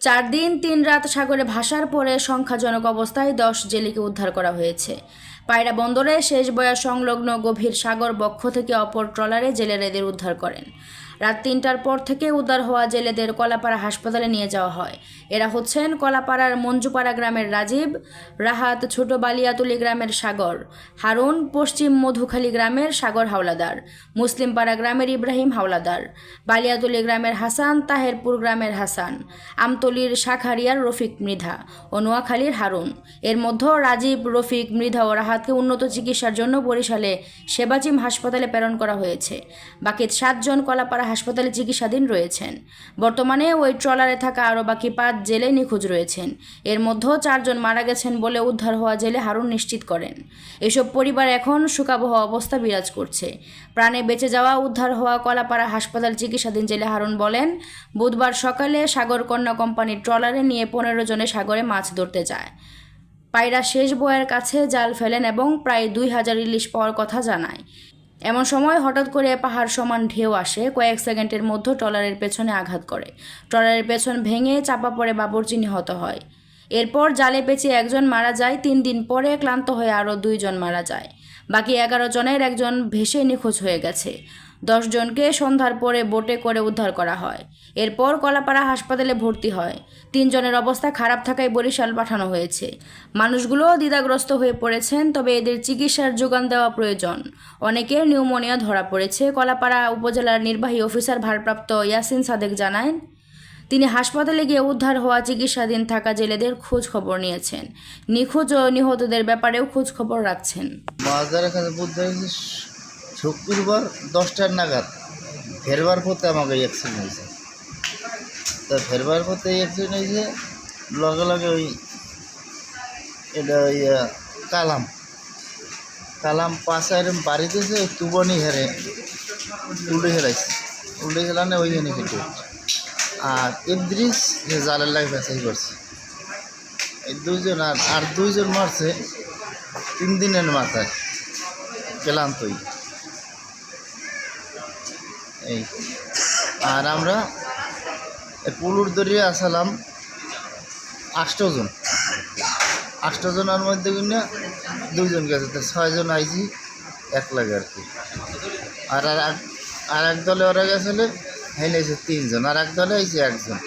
চার দিন তিন রাত সাগরে ভাসার পরে সংখ্যাজনক অবস্থায় দশ জেলিকে উদ্ধার করা হয়েছে। পায়রা বন্দরে শেষ বয়া সংলগ্ন গভীর সাগর বক্ষ থেকে অপর ট্রলারে জেলেরা এদের উদ্ধার করেন। রাত তিনটার পর থেকে উদ্ধার হওয়া জেলেদের কলাপাড়া হাসপাতালে নিয়ে যাওয়া হয়। এরা হচ্ছেন কলাপাড়ার মঞ্জুপাড়া গ্রামের রাজীব, রাহাত ছোট বালিয়াতুলি গ্রামের সাগর, হারুন পশ্চিম মধুখালী গ্রামের সাগর হাওলাদার, মুসলিমপাড়া গ্রামের ইব্রাহিম হাওলাদার, বালিয়াতুলি গ্রামের হাসান, তাহেরপুর গ্রামের হাসান, আমতলির শাখারিয়ার রফিক মৃধা ও নোয়াখালীর হারুন। এর মধ্যে রাজীব, রফিক, মৃধা ও রাহাতকে উন্নত চিকিৎসার জন্য বরিশালে সেবাচিম হাসপাতালে প্রেরণ করা হয়েছে। বাকি সাতজন কলাপাড়া হাসপাতালে চিকিৎসাধীন রয়েছেন। বর্তমানে ওই ট্রলারে থাকা আরও বাকি পাঁচ জেলে নিখোঁজ রয়েছেন। এর মধ্যেও চারজন মারা গেছেন বলে উদ্ধার হওয়া জেলে হারুন নিশ্চিত করেন। এসব পরিবার এখন শোকাবহ অবস্থা বিরাজ করছে। প্রাণে বেঁচে যাওয়া, উদ্ধার হওয়া কলাপাড়া হাসপাতাল চিকিৎসাধীন জেলে হারুন বলেন, বুধবার সকালে সাগর কন্যা কোম্পানির ট্রলারে নিয়ে পনেরো জনে সাগরে মাছ ধরতে যায়। পায়রা শেষ বয়ের কাছে জাল ফেলেন এবং প্রায় দুই হাজার ইলিশ পাওয়ার কথা জানায়। এমন সময় হঠাৎ করে পাহাড় সমান ঢেউ আসে, কয়েক সেকেন্ডের মধ্যে ট্রলারের পেছনে আঘাত করে। ট্রলারের পেছন ভেঙে চাপা পড়ে বাবরচি নিহত হয়। এরপর জালে পেঁচে একজন মারা যায়, তিন দিন পরে ক্লান্ত হয়ে আরও দুইজন মারা যায়। বাকি এগারো জনের একজন ভেসে নিখোঁজ হয়ে গেছে। দশ জনকে সন্ধ্যার পরে বোটে করে উদ্ধার করা হয়। এরপর কলাপাড়া হাসপাতালে ভর্তি হয়। তিনজনের অবস্থা খারাপ থাকায় বরিশাল পাঠানো হয়েছে। মানুষগুলো দ্বিধাগ্রস্ত হয়ে পড়েছেন, তবে এদের চিকিৎসার যোগান দেওয়া প্রয়োজন। অনেকের নিউমোনিয়া ধরা পড়েছে। কলাপাড়া উপজেলার নির্বাহী অফিসার ভারপ্রাপ্ত ইয়াসিন সাদেক জানায় তিনি হাসপাতালে গিয়ে উদ্ধার হওয়া চিকিৎসাধীন থাকা জেলেদের খোঁজ খবর নিয়েছেন। নিখোঁজ ও নিহতদের ব্যাপারেও খোঁজ খবর রাখছেন। শুক্রবার দশটার নাগাদ ফেরবার পথে আমাকে অ্যাক্সিডেন্ট হয়েছে। তা ফেরবার পথে অ্যাক্সিডেন্ট হয়েছে, লগে লগে ওই এটা ওই কালাম। কালাম পাশে এরম বাড়ি দিয়েছে ওই তুবনি হেরে, উল্টে হেরাইছে। উল্টে হেলানে ওই জন্য কেটে আর ইদ্রিস যে জালের লাগে বেঁচাই করছে। এই দুইজন আর আর দুইজন মারছে, তিন দিনের মাথায়, ক্লান্তই। এই। আর আমরা পুলুর দরিয়ে আসালাম আষ্টজন আষ্টজনের মধ্যে কিনা দুজন গেছে, তো ছয়জন আইছি, এক লাগে আর কি। আর আর এক দলে ওরা গেছিলে হেনেছে তিনজন, আর এক দলে আইছে একজন।